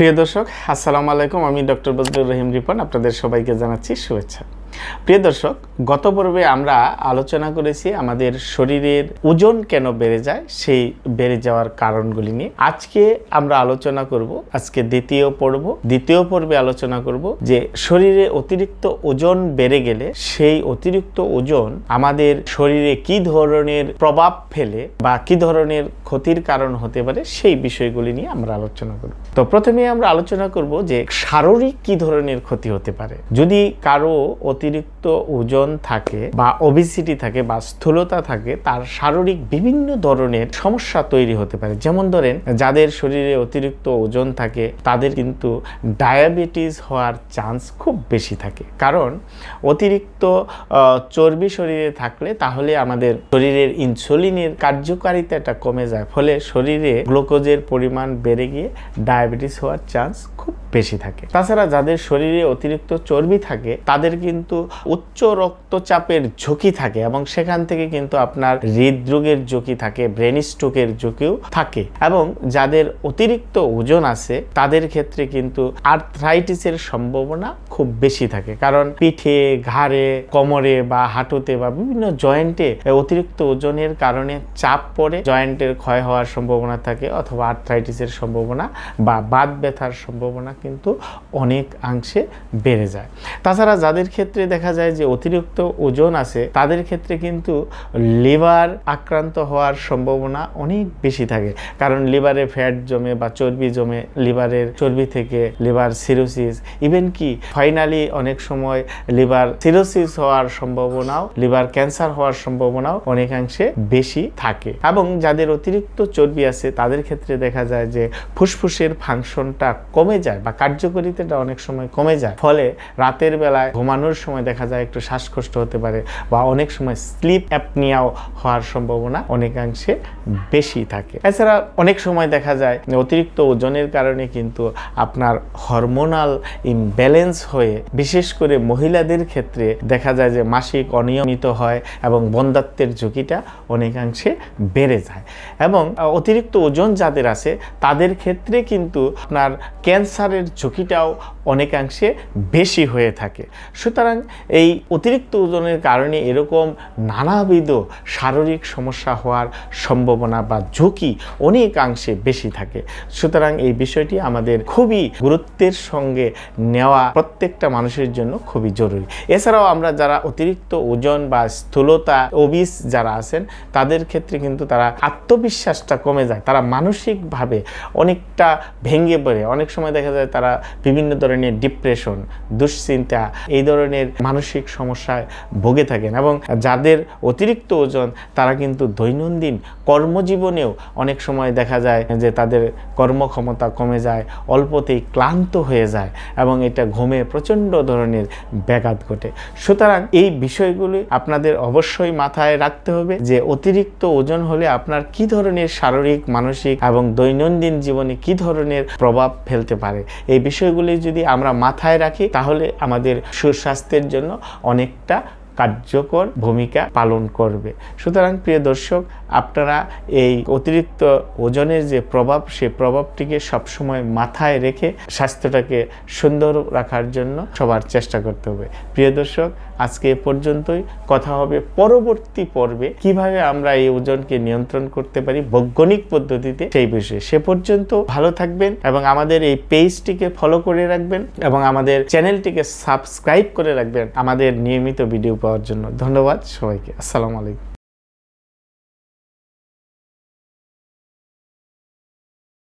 প্রিয় দর্শক আসসালামু আলাইকুম। আমি ডক্টর বজলুর রহিম রিপন। আপনাদের সবাইকে জানাচ্ছি শুভেচ্ছা। প্রিয় দর্শক, গত পর্বে আমরা আলোচনা করেছি আমাদের শরীরের ওজন কেন বেড়ে যায়, সেই বেড়ে যাওয়ার কারণগুলি নিয়ে। আজকে আমরা আলোচনা করব, আজকে দ্বিতীয় পর্ব। দ্বিতীয় পর্বে আলোচনা করব যে শরীরে অতিরিক্ত ওজন বেড়ে গেলে সেই অতিরিক্ত ওজন আমাদের শরীরে কি ধরনের প্রভাব ফেলে বা কি ধরনের ক্ষতির কারণ হতে পারে, সেই বিষয়গুলি নিয়ে আমরা আলোচনা করব। তো প্রথমে আমরা আলোচনা করব যে শারীরিক কি ধরনের ক্ষতি হতে পারে। যদি কারও অতিরিক্ত ওজন থাকে বা ওবিসিটি থাকে বা স্থূলতা থাকে, তার শারীরিক বিভিন্ন ধরনের সমস্যা তৈরি হতে পারে। যেমন ধরেন, যাদের শরীরে অতিরিক্ত ওজন থাকে, তাদের কিন্তু ডায়াবেটিস হওয়ার চান্স খুব বেশি থাকে। কারণ, অতিরিক্ত চর্বি শরীরে থাকলে তাহলে আমাদের শরীরের ইনসুলিনের কার্যকারিতাটা কমে যায়। ফলে শরীরে গ্লুকোজের পরিমাণ বেড়ে গিয়ে ডায়াবেটিস হওয়ার চান্স খুব বেশি থাকে। তাছাড়া যাদের শরীরে অতিরিক্ত চর্বি থাকে, তাদের কিন্তু উচ্চ রক্তচাপের ঝুঁকি থাকে এবং সেখান থেকে কিন্তু আপনার হৃদরোগের ঝুঁকি থাকে ব্রেন স্ট্রোকের ঝুঁকিও থাকে এবং যাদের অতিরিক্ত ওজন আছে, তাদের ক্ষেত্রে কিন্তু আর্থ্রাইটিসের সম্ভাবনা খুব বেশি থাকে। কারণ পিঠে, ঘাড়ে, কোমরে বা হাঁটুতে বা বিভিন্ন জয়েন্টে অতিরিক্ত ওজনের কারণে চাপ পড়ে জয়েন্টের ক্ষয় হওয়ার সম্ভাবনা থাকে অথবা আর্থ্রাইটিসের সম্ভাবনা বা বাত ব্যথার সম্ভাবনা কিন্তু অনেক অংশে বেড়ে যায়। তাছাড়া যাদের ক্ষেত্রে দেখা যায় যে অতিরিক্ত ওজন আছে, তাদের ক্ষেত্রে কিন্তু লিভার আক্রান্ত হওয়ার সম্ভাবনা অনেক বেশি থাকে। কারণ লিভারে ফ্যাট জমে বা চর্বি জমে, লিভারের চর্বি থেকে লিভার সিরোসিস, ইভেন কি, ফাইনালি অনেক সময় লিভার সিরোসিস হওয়ার সম্ভাবনাও, লিভার ক্যান্সার হওয়ার সম্ভাবনাও অনেকাংশে বেশি থাকে। এবং যাদের অতিরিক্ত চর্বি আছে, তাদের ক্ষেত্রে দেখা যায় যে ফুসফুসের ফাংশনটা কমে যায় বা কার্যকরিতাটা অনেক সময় কমে যায়। ফলে রাতের বেলায় ঘুমানোর সময় দেখা যায় একটু শ্বাসকষ্ট হতে পারে বা অনেক সময় স্লিপ অ্যাপনিয়াও হওয়ার সম্ভাবনা অনেকাংশে বেশি থাকে। এছাড়া অনেক সময় দেখা যায় অতিরিক্ত ওজনের কারণে কিন্তু আপনার হরমোনাল ইমব্যালেন্স হয়ে বিশেষ করে মহিলাদের ক্ষেত্রে দেখা যায় যে মাসিক অনিয়মিত হয় এবং বন্ধাত্বের ঝুঁকিটা অনেকাংশে বেড়ে যায়। এবং অতিরিক্ত ওজন যাদের আছে তাদের ক্ষেত্রে কিন্তু আপনার ক্যান্সারের ঝুঁকিটাও অনেকাংশে বেশি হয়ে থাকে। সুতরাং এই অতিরিক্ত ওজনের কারণে এরকম নানাবিধ শারীরিক সমস্যা হওয়ার সম্ভাবনা বা ঝুঁকি অনেকাংশে বেশি থাকে। সুতরাং এই বিষয়টি আমাদের খুবই গুরুত্বের সঙ্গে নেওয়া প্রত্যেকটা মানুষের জন্য খুবই জরুরি। এছাড়াও আমরা যারা অতিরিক্ত ওজন বা স্থূলতা ওবিস যারা আছেন, তাদের ক্ষেত্রে কিন্তু তারা আত্মবিশ্বাসটা কমে যায়। তারা মানসিকভাবে অনেকটা ভেঙে পড়ে। অনেক সময় দেখা যায় তারা বিভিন্ন ধরনের ডিপ্রেশন দুশ্চিন্তা এই ধরনের মানসিক সমস্যায় ভোগে থাকেন এবং যাদের অতিরিক্ত ওজন, তারা কিন্তু দৈনন্দিন কর্মজীবনেও অনেক সময় দেখা যায় যে তাদের কর্মক্ষমতা কমে যায়, অল্পতেই ক্লান্ত হয়ে যায় এবং এটা ঘুমে প্রচণ্ড ধরনের ব্যাঘাত ঘটে। সুতরাং এই বিষয়গুলি আপনাদের অবশ্যই মাথায় রাখতে হবে যে অতিরিক্ত ওজন হলে আপনার কি ধরনের শারীরিক, মানসিক এবং দৈনন্দিন জীবনে কি ধরনের প্রভাব ফেলতে পারে। এই বিষয়গুলি যদি আমরা মাথায় রাখি, তাহলে আমাদের সুস্বাস্থ্যের জন্য অনেকটা কার্যকর ভূমিকা পালন করবে। সুতরাং প্রিয় দর্শক আপনারা এই অতিরিক্ত ওজনের যে প্রভাব, সে প্রভাবটিকে সবসময় মাথায় রেখে স্বাস্থ্যটাকে সুন্দর রাখার জন্য সবার চেষ্টা করতে হবে। প্রিয় দর্শক, আজকে এ পর্যন্তই। কথা হবে পরবর্তী পর্বে কীভাবে আমরা এই ওজনকে নিয়ন্ত্রণ করতে পারি বৈজ্ঞানিক পদ্ধতিতে সেই বিষয়ে। সে পর্যন্ত ভালো থাকবেন এবং আমাদের এই পেজটিকে ফলো করে রাখবেন এবং আমাদের চ্যানেলটিকে সাবস্ক্রাইব করে রাখবেন আমাদের নিয়মিত ভিডিও পাওয়ার জন্য। ধন্যবাদ সবাইকে। আসসালামু আলাইকুম।